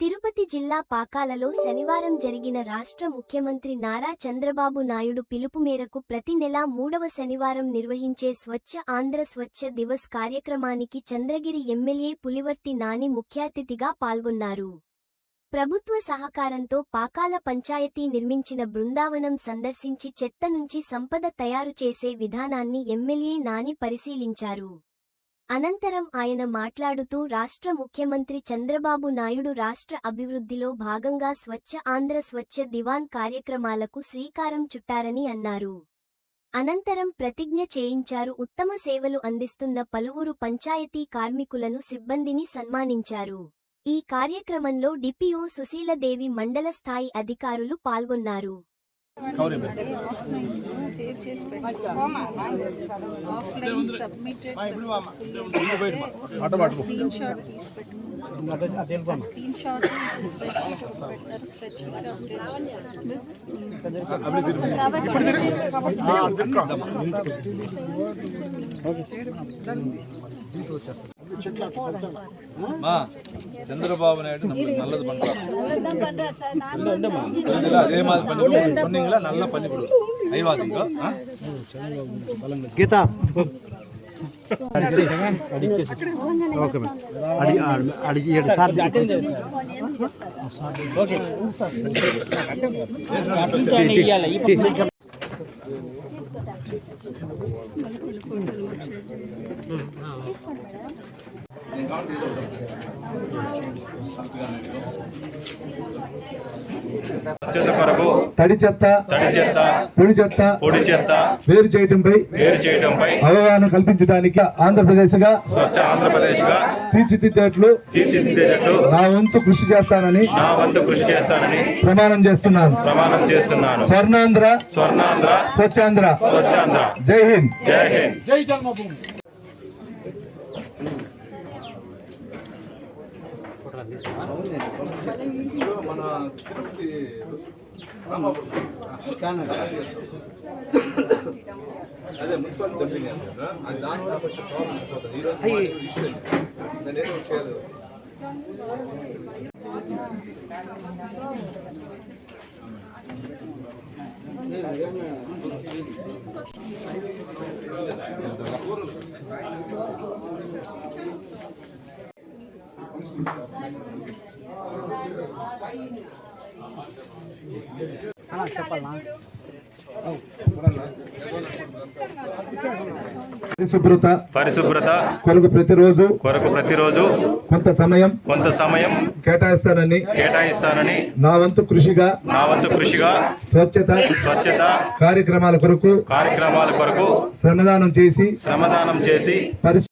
తిరుపతి జిల్లా పాకాలలో శనివారం జరిగిన రాష్ట్ర ముఖ్యమంత్రి నారా చంద్రబాబు నాయుడు పిలుపు మేరకు ప్రతి నెలా మూడవ శనివారం నిర్వహించే స్వచ్ఛ ఆంధ్ర స్వచ్ఛ దివస్ కార్యక్రమానికి చంద్రగిరి ఎమ్మెల్యే పులివర్తి నాని ముఖ్యాతిథిగా పాల్గొన్నారు. ప్రభుత్వ సహకారంతో పాకాల పంచాయతీ నిర్మించిన బృందావనం సందర్శించి చెత్త నుంచి సంపద తయారు చేసే విధానాన్ని ఎమ్మెల్యే నాని పరిశీలించారు. అనంతరం ఆయన మాట్లాడుతూ రాష్ట్ర ముఖ్యమంత్రి చంద్రబాబు నాయుడు రాష్ట్ర అభివృద్ధిలో భాగంగా స్వచ్ఛ ఆంధ్ర స్వచ్ఛ దివాన్ కార్యక్రమాలకు శ్రీకారం చుట్టారని అన్నారు. అనంతరం ప్రతిజ్ఞ చేయించారు. ఉత్తమ సేవలు అందిస్తున్న పలువురు పంచాయతీ కార్మికులను సిబ్బందిని సన్మానించారు. ఈ కార్యక్రమంలో డిపిఓ సుశీలదేవి మండల స్థాయి అధికారులు పాల్గొన్నారు. సేవ్ చేసి ఆఫ్లైన్ సబ్మిటెడ్ స్క్రీన్ షాట్ తీసి పెట్టుకోవాలి స్క్రీన్ షాట్ స్ప్రెడ్షీట్ పెడతారు స్ప్రెడ్షీట్ మా చంద్రబాబు నాయుడు நம்ம நல்லது பண்றாரு இதுல அதே மாதிரி பண்ணி சொன்னீங்களா நல்லா பண்ணி கொடு ஐவாதிங்க గీత ఓకే మేడం అడి అడిగి ఏడు సార్ చెత్త కొరకు తడి చెత్త తడి చెత్త పొడి చెత్త పొడి చెత్త వేరు చేయటంపై వేరు చేయడంపై అవగాహన కల్పించడానికి ఆంధ్రప్రదేశ్గా స్వచ్ఛ ఆంధ్రప్రదేశ్గా తీర్చిదిద్దేట్లు తీర్చిదిద్దేటట్లు నా వంతు కృషి చేస్తానని నా వంతు కృషి చేస్తానని ప్రమాణం చేస్తున్నాను. ప్రమాణం చేస్తున్నాను. స్వర్ణాంధ్ర స్వర్ణాంధ్ర స్వచ్ఛాంధ్ర. స్వచ్ఛాంధ్ర. జై హింద్. జై హింద్. అదే మున్సిపల్ డంపింగ్ అది దాంట్లో కొంచెం ప్రాబ్లం అయిపోతుంది. ఈ రోజు ఇష్యూ దాన్ని ఏదో పరిశుభ్రత పరిశుభ్రత కొరకు ప్రతిరోజు కొరకు ప్రతిరోజు కొంత సమయం కొంత సమయం కేటాయిస్తానని కేటాయిస్తానని నా వంతు కృషిగా నా వంతు కృషిగా స్వచ్ఛత స్వచ్ఛత కార్యక్రమాల కొరకు కార్యక్రమాల కొరకు శ్రమదానం చేసి శ్రమదానం చేసి పరిశు